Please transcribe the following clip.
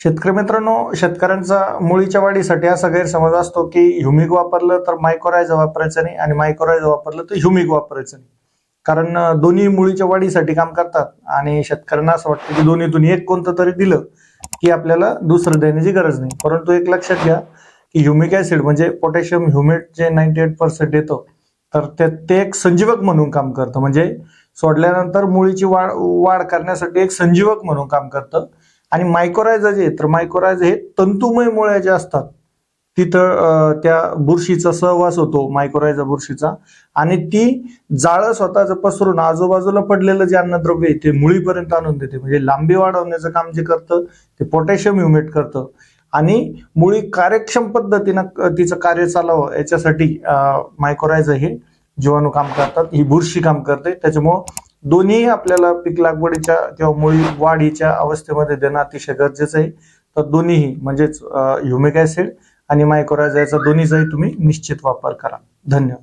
शेतकरी मित्रांनो शेतकऱ्यांचा मुळीच्या वाढीसाठी असा गैरसमज असतो की ह्युमिक वापरलं तर मायक्रोरायझा वापरायचं नाही आणि मायक्रोरायझा वापरलं तर ह्युमिक वापरायचं नाही. कारण दोन्ही मुळीच्या वाढीसाठी काम करतात आणि शेतकऱ्यांना असं वाटतं की दोन्हीतून एक कोणतं तरी दिलं की आपल्याला दुसरं देण्याची गरज नाही. परंतु एक लक्षात घ्या की ह्युमिक ऍसिड म्हणजे पोटॅशियम ह्युमेट जे नाईन्टी एट पर्सेंट येतं तर ते ते एक संजीवक म्हणून काम करतं. म्हणजे सोडल्यानंतर मुळीची वाढ वाढ करण्यासाठी एक संजीवक म्हणून काम करतं. आणि मायक्रोरायझा जे तर मायक्रोरायझा हे तंतुमय मुळ्या ज्या असतात तिथं त्या बुरशीचा सहवास होतो मायक्रोरायझा बुरशीचा. आणि ती जाळं स्वतःच पसरून आजूबाजूला पडलेलं जे अन्नद्रव्य आहे ते मुळीपर्यंत आणून देते. म्हणजे लांबी वाढवण्याचं काम जे करतं ते पोटॅशियम ह्युमेट करतं. आणि मुळी कार्यक्षम पद्धतीनं तिचं कार्य चालावं याच्यासाठी मायक्रोरायझा हे जीवाणू काम करतात ही बुरशी काम करते. त्याच्यामुळं दोन्ही आपल्याला पीक लागवडीच्या किंवा मुळी वाढीच्या अवस्थेमध्ये देणं अतिशय गरजेचं आहे. तर दोन्हीही म्हणजेच ह्युमिक ऍसिड आणि मायक्रोरायझा दोन्हीचाही तुम्ही निश्चित वापर करा. धन्यवाद.